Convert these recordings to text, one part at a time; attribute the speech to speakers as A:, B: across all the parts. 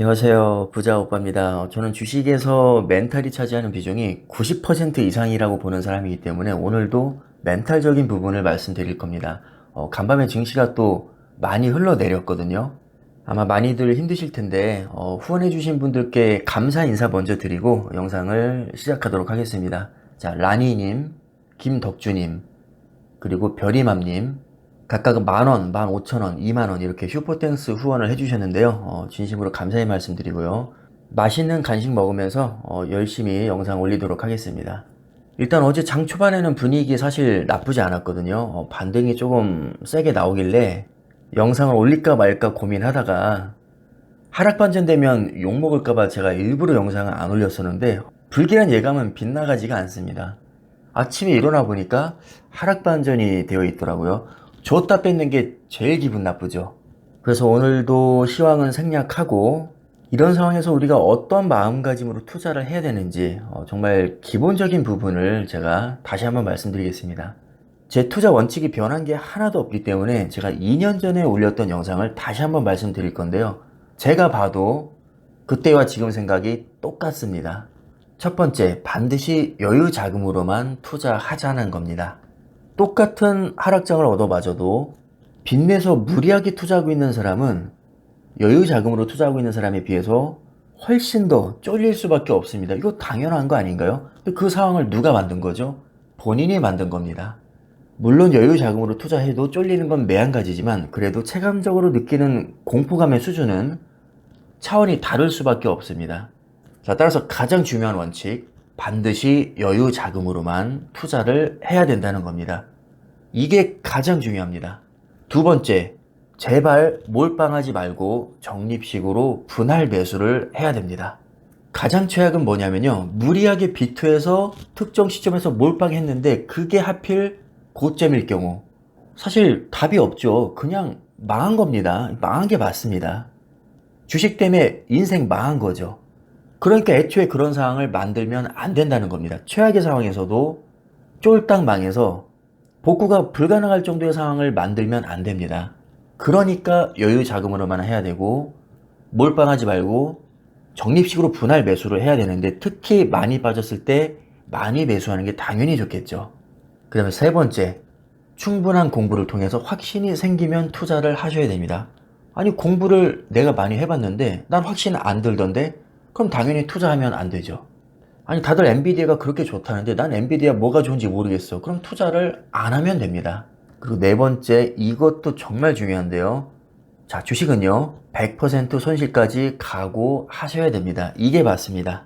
A: 안녕하세요. 부자 오빠입니다. 저는 주식에서 멘탈이 차지하는 비중이 90% 이상이라고 보는 사람이기 때문에 오늘도 멘탈적인 부분을 말씀드릴 겁니다. 어, 간밤에 증시가 또 많이 흘러내렸거든요. 아마 많이들 힘드실 텐데 어, 후원해주신 분들께 감사 인사 먼저 드리고 영상을 시작하도록 하겠습니다. 자, 라니님, 김덕주님, 그리고 별이맘님, 각각 만원, 만 오천원, 이만원 이렇게 슈퍼땡스 후원을 해주셨는데요. 어, 진심으로 감사의 말씀 드리고요. 맛있는 간식 먹으면서 어, 열심히 영상 올리도록 하겠습니다. 일단 어제 장 초반에는 분위기 사실 나쁘지 않았거든요. 어, 반등이 조금 세게 나오길래 영상을 올릴까 말까 고민하다가 하락 반전되면 욕 먹을까봐 제가 일부러 영상을 안 올렸었는데 불길한 예감은 빗나가지가 않습니다. 아침에 일어나 보니까 하락 반전이 되어 있더라고요. 줬다 뺏는 게 제일 기분 나쁘죠. 그래서 오늘도 시황은 생략하고 이런 상황에서 우리가 어떤 마음가짐으로 투자를 해야 되는지 어, 정말 기본적인 부분을 제가 다시 한번 말씀드리겠습니다. 제 투자 원칙이 변한 게 하나도 없기 때문에 제가 2년 전에 올렸던 영상을 다시 한번 말씀드릴 건데요. 제가 봐도 그때와 지금 생각이 똑같습니다. 첫 번째, 반드시 여유 자금으로만 투자하자는 겁니다. 똑같은 하락장을 얻어마저도 빚내서 무리하게 투자하고 있는 사람은 여유 자금으로 투자하고 있는 사람에 비해서 훨씬 더 쫄릴 수밖에 없습니다. 이거 당연한 거 아닌가요? 그 상황을 누가 만든 거죠? 본인이 만든 겁니다. 물론 여유 자금으로 투자해도 쫄리는 건 매한가지지만 그래도 체감적으로 느끼는 공포감의 수준은 차원이 다를 수밖에 없습니다. 자, 따라서 가장 중요한 원칙, 반드시 여유 자금으로만 투자를 해야 된다는 겁니다. 이게 가장 중요합니다. 두 번째, 제발 몰빵하지 말고 적립식으로 분할 매수를 해야 됩니다. 가장 최악은 뭐냐면요. 무리하게 비투해서 특정 시점에서 몰빵했는데 그게 하필 고점일 경우. 사실 답이 없죠. 그냥 망한 겁니다. 망한 게 맞습니다. 주식 때문에 인생 망한 거죠. 그러니까 애초에 그런 상황을 만들면 안 된다는 겁니다. 최악의 상황에서도 쫄딱 망해서 복구가 불가능할 정도의 상황을 만들면 안 됩니다. 그러니까 여유 자금으로만 해야 되고 몰빵하지 말고 적립식으로 분할 매수를 해야 되는데 특히 많이 빠졌을 때 많이 매수하는 게 당연히 좋겠죠. 그 다음에 세 번째, 충분한 공부를 통해서 확신이 생기면 투자를 하셔야 됩니다. 아니 공부를 내가 많이 해봤는데 난 확신 안 들던데 그럼 당연히 투자하면 안 되죠. 아니 다들 엔비디아가 그렇게 좋다는데 난 엔비디아 뭐가 좋은지 모르겠어. 그럼 투자를 안 하면 됩니다. 그리고 네 번째 이것도 정말 중요한데요. 자 주식은요 100% 손실까지 각오하셔야 됩니다. 이게 맞습니다.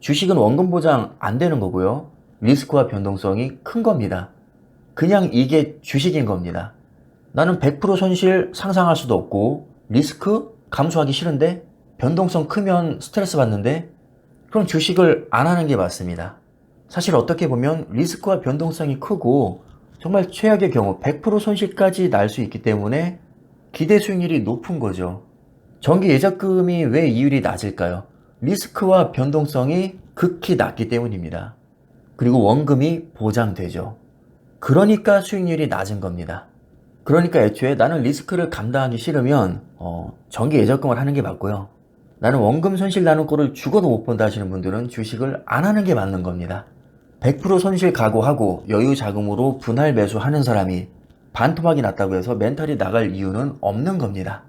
A: 주식은 원금 보장 안 되는 거고요. 리스크와 변동성이 큰 겁니다. 그냥 이게 주식인 겁니다. 나는 100% 손실 상상할 수도 없고 리스크 감수하기 싫은데 변동성 크면 스트레스 받는데 그럼 주식을 안 하는 게 맞습니다. 사실 어떻게 보면 리스크와 변동성이 크고 정말 최악의 경우 100% 손실까지 날 수 있기 때문에 기대 수익률이 높은 거죠. 정기 예적금이 왜 이율이 낮을까요? 리스크와 변동성이 극히 낮기 때문입니다. 그리고 원금이 보장되죠. 그러니까 수익률이 낮은 겁니다. 그러니까 애초에 나는 리스크를 감당하기 싫으면 어, 정기 예적금을 하는 게 맞고요. 나는 원금 손실 나는 꼴을 죽어도 못 본다 하시는 분들은 주식을 안 하는 게 맞는 겁니다. 100% 손실 각오하고 여유 자금으로 분할 매수하는 사람이 반토막이 났다고 해서 멘탈이 나갈 이유는 없는 겁니다.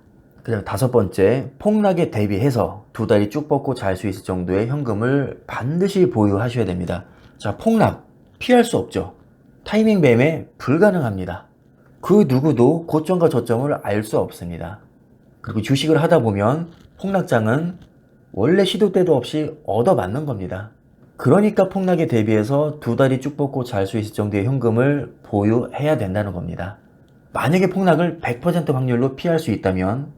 A: 그 다음 다섯 번째, 폭락에 대비해서 두 다리 쭉 뻗고 잘 수 있을 정도의 현금을 반드시 보유하셔야 됩니다. 자, 폭락, 피할 수 없죠. 타이밍 매매 불가능합니다. 그 누구도 고점과 저점을 알 수 없습니다. 그리고 주식을 하다 보면 폭락장은 원래 시도 때도 없이 얻어맞는 겁니다. 그러니까 폭락에 대비해서 두 다리 쭉 뻗고 잘 수 있을 정도의 현금을 보유해야 된다는 겁니다. 만약에 폭락을 100% 확률로 피할 수 있다면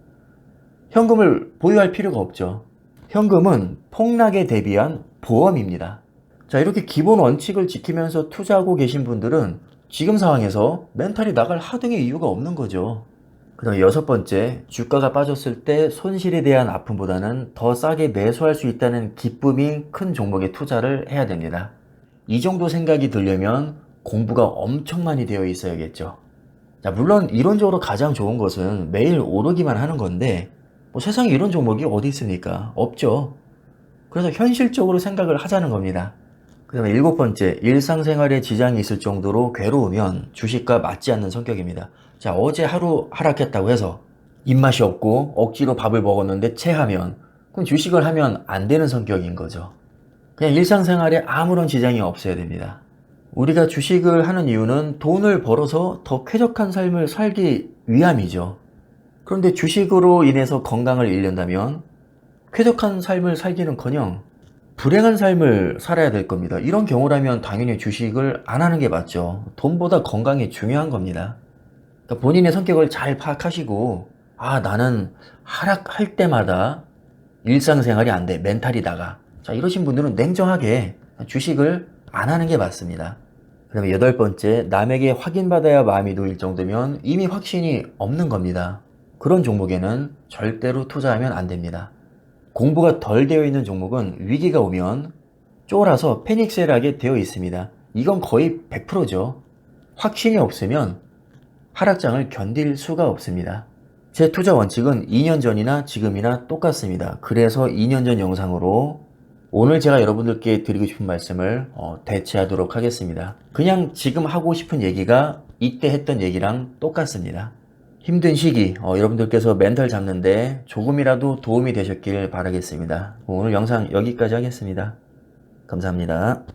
A: 현금을 보유할 필요가 없죠. 현금은 폭락에 대비한 보험입니다. 자, 이렇게 기본 원칙을 지키면서 투자하고 계신 분들은 지금 상황에서 멘탈이 나갈 하등의 이유가 없는 거죠. 그 다음에 여섯 번째, 주가가 빠졌을 때 손실에 대한 아픔보다는 더 싸게 매수할 수 있다는 기쁨이 큰 종목에 투자를 해야 됩니다. 이 정도 생각이 들려면 공부가 엄청 많이 되어 있어야겠죠. 자, 물론 이론적으로 가장 좋은 것은 매일 오르기만 하는 건데, 뭐 세상에 이런 종목이 어디 있습니까? 없죠. 그래서 현실적으로 생각을 하자는 겁니다. 그 다음에 일곱 번째, 일상생활에 지장이 있을 정도로 괴로우면 주식과 맞지 않는 성격입니다. 자, 어제 하루 하락했다고 해서 입맛이 없고 억지로 밥을 먹었는데 체하면 그럼 주식을 하면 안 되는 성격인 거죠. 그냥 일상생활에 아무런 지장이 없어야 됩니다. 우리가 주식을 하는 이유는 돈을 벌어서 더 쾌적한 삶을 살기 위함이죠. 그런데 주식으로 인해서 건강을 잃는다면 쾌적한 삶을 살기는커녕 불행한 삶을 살아야 될 겁니다. 이런 경우라면 당연히 주식을 안 하는 게 맞죠. 돈보다 건강이 중요한 겁니다. 그러니까 본인의 성격을 잘 파악하시고 아 나는 하락할 때마다 일상생활이 안 돼. 멘탈이 나가. 자 이러신 분들은 냉정하게 주식을 안 하는 게 맞습니다. 그 다음에 여덟 번째, 남에게 확인받아야 마음이 놓일 정도면 이미 확신이 없는 겁니다. 그런 종목에는 절대로 투자하면 안 됩니다. 공부가 덜 되어 있는 종목은 위기가 오면 쫄아서 패닉셀하게 되어 있습니다. 이건 거의 100%죠. 확신이 없으면 하락장을 견딜 수가 없습니다. 제 투자 원칙은 2년 전이나 지금이나 똑같습니다. 그래서 2년 전 영상으로 오늘 제가 여러분들께 드리고 싶은 말씀을 어, 대체하도록 하겠습니다. 그냥 지금 하고 싶은 얘기가 이때 했던 얘기랑 똑같습니다. 힘든 시기 어, 여러분들께서 멘탈 잡는데 조금이라도 도움이 되셨길 바라겠습니다. 오늘 영상 여기까지 하겠습니다. 감사합니다.